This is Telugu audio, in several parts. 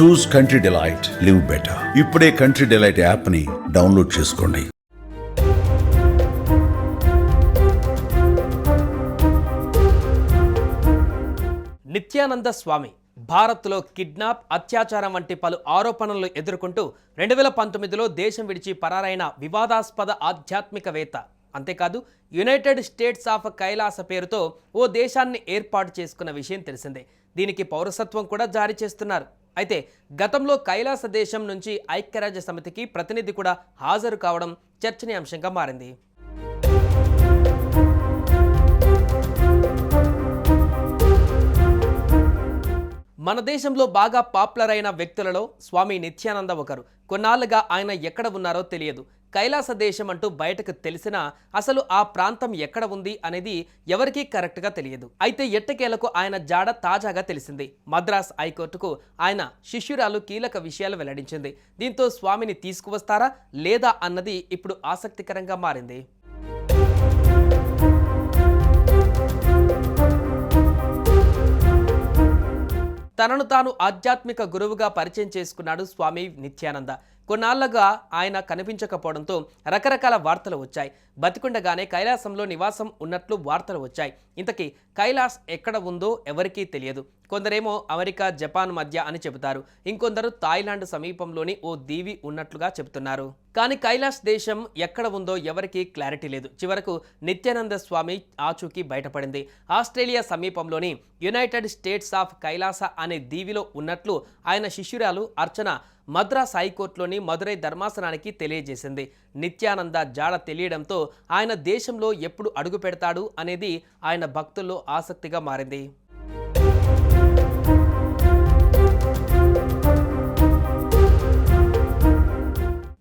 Choose Country Delight live better. ఇప్పుడే కంట్రీ డిలైట్ యాప్ని డౌన్లోడ్ చేసుకోండి. నిత్యానంద స్వామి భారత్లో కిడ్నాప్ అత్యాచారం వంటి పలు ఆరోపణలు ఎదుర్కొంటూ రెండు వేల పంతొమ్మిదిలో దేశం విడిచి పరారైన వివాదాస్పద ఆధ్యాత్మికవేత్త అంతేకాదు యునైటెడ్ స్టేట్స్ ఆఫ్ కైలాస పేరుతో ఓ దేశాన్ని ఏర్పాటు చేసుకున్న విషయం తెలిసిందే. దీనికి పౌరసత్వం కూడా జారీ చేస్తున్నారు. అయితే గతంలో కైలాస దేశం నుంచి ఐక్యరాజ్య సమితికి ప్రతినిధి కూడా హాజరు కావడం చర్చనీయాంశంగా మారింది. మన దేశంలో బాగా పాపులర్ అయిన వ్యక్తులలో స్వామి నిత్యానంద ఒకరు. కొన్నాళ్ళుగా ఆయన ఎక్కడ ఉన్నారో తెలియదు. కైలాస దేశం అంటూ బయటకు తెలిసినా అసలు ఆ ప్రాంతం ఎక్కడ ఉంది అనేది ఎవరికీ కరెక్ట్గా తెలియదు. అయితే ఎట్టకేలకు ఆయన జాడ తాజాగా తెలిసింది. మద్రాస్ హైకోర్టుకు ఆయన శిష్యురాలు కీలక విషయాలు వెల్లడించింది. దీంతో స్వామిని తీసుకువస్తారా లేదా అన్నది ఇప్పుడు ఆసక్తికరంగా మారింది. తనను తాను ఆధ్యాత్మిక గురువుగా పరిచయం చేసుకున్నాడు స్వామి నిత్యానంద. కొన్నాళ్ళుగా ఆయన కనిపించకపోవడంతో రకరకాల వార్తలు వచ్చాయి. బతికుండగానే కైలాసంలో నివాసం ఉన్నట్లు వార్తలు వచ్చాయి. ఇంతకీ కైలాస్ ఎక్కడ ఉందో ఎవరికీ తెలియదు. కొందరేమో అమెరికా జపాన్ మధ్య అని చెబుతారు. ఇంకొందరు థాయిలాండ్ సమీపంలోని ఓ దీవి ఉన్నట్లుగా చెబుతున్నారు. కానీ కైలాస్ దేశం ఎక్కడ ఉందో ఎవరికీ క్లారిటీ లేదు. చివరకు నిత్యానంద స్వామి ఆచూకీ బయటపడింది. ఆస్ట్రేలియా సమీపంలోని యునైటెడ్ స్టేట్స్ ఆఫ్ కైలాస అనే దీవిలో ఉన్నట్లు ఆయన శిష్యురాలు అర్చన మద్రాస్ హైకోర్టులోని మదురై ధర్మాసనానికి తెలియజేసింది. నిత్యానంద జాడ తెలియడంతో ఆయన దేశంలో ఎప్పుడు అడుగు పెడతాడు అనేది ఆయన భక్తుల్లో ఆసక్తిగా మారింది.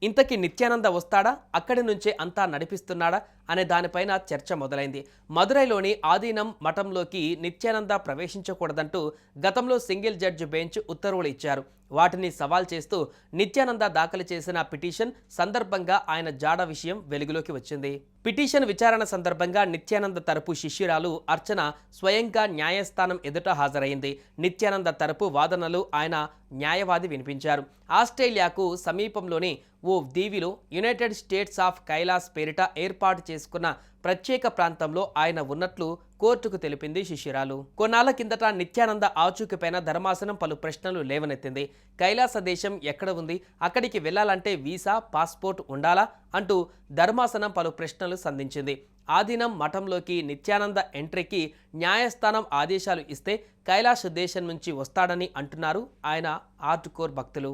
ఇంతకీ నిత్యానంద వస్తాడా? అక్కడి నుంచే అంతా నడిపిస్తున్నాడా? అనే దానిపైన చర్చ మొదలైంది. మదురైలోని ఆదీనం మఠంలోకి నిత్యానంద ప్రవేశించకూడదంటూ గతంలో సింగిల్ జడ్జి బెంచ్ ఉత్తర్వులు ఇచ్చారు. వాటిని సవాల్ చేస్తూ నిత్యానంద దాఖలు చేసిన పిటిషన్ సందర్భంగా ఆయన జాడ విషయం వెలుగులోకి వచ్చింది. పిటిషన్ విచారణ సందర్భంగా నిత్యానంద తరపు శిష్యురాలు అర్చన స్వయంగా న్యాయస్థానం ఎదుట హాజరైంది నిత్యానంద తరపు వాదనలు ఆయన న్యాయవాది వినిపించారు. ఆస్ట్రేలియాకు సమీపంలోని ఓ దీవిలో యునైటెడ్ స్టేట్స్ ఆఫ్ కైలాస్ పేరిట ఏర్పాటు చేసుకున్న ప్రత్యేక ప్రాంతంలో ఆయన ఉన్నట్లు కోర్టుకు తెలిపింది శిష్యురాలు. కొన్నాళ్ళ కిందట నిత్యానంద ఆచూకీపైన ధర్మాసనం పలు ప్రశ్నలు లేవనెత్తింది. కైలాస దేశం ఎక్కడ ఉంది? అక్కడికి వెళ్ళాలంటే వీసా పాస్పోర్ట్ ఉండాలా? అంటూ ధర్మాసనం పలు ప్రశ్నలు సంధించింది. ఆదినం మఠంలోకి నిత్యానంద ఎంట్రీకి న్యాయస్థానం ఆదేశాలు ఇస్తే కైలాస దేశం నుంచి వస్తాడని అంటున్నారు ఆయన ఆర్ట్ కోర్ భక్తులు.